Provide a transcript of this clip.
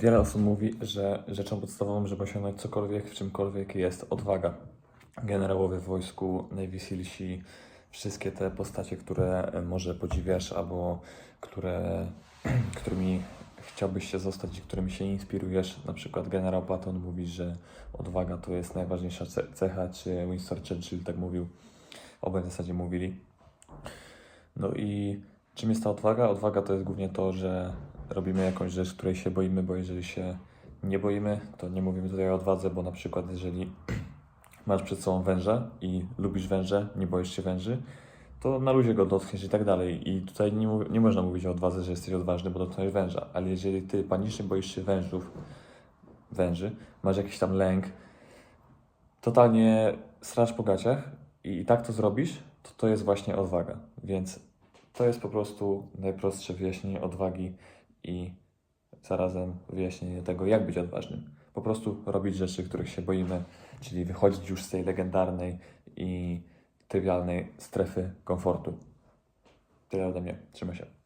Wiele osób mówi, że rzeczą podstawową, żeby osiągnąć cokolwiek, w czymkolwiek jest odwaga. Generałowie w wojsku, Navy Sealsi, wszystkie te postacie, które e, może podziwiasz albo które, którymi chciałbyś się zostać i którymi się inspirujesz. Na przykład generał Patton mówi, że odwaga to jest najważniejsza ce- cecha, czy Winston Churchill tak mówił. Obaj w zasadzie mówili. No i czym jest ta odwaga? Odwaga to jest głównie to, że robimy jakąś rzecz, której się boimy, bo jeżeli się nie boimy, to nie mówimy tutaj o odwadze, bo na przykład jeżeli masz przed sobą węża i lubisz węże, nie boisz się węży, to na luzie go dotkniesz i tak dalej. I tutaj nie, nie można mówić o odwadze, że jesteś odważny, bo dotknąłeś węża. Ale jeżeli ty panicznie boisz się wężów, węży, masz jakiś tam lęk, totalnie strasz po gaciach i tak to zrobisz, to to jest właśnie odwaga. Więc to jest po prostu najprostsze wyjaśnienie odwagi i zarazem wyjaśnienie tego, jak być odważnym. Po prostu robić rzeczy, których się boimy, czyli wychodzić już z tej legendarnej i trywialnej strefy komfortu. Tyle ode mnie. Trzymaj się.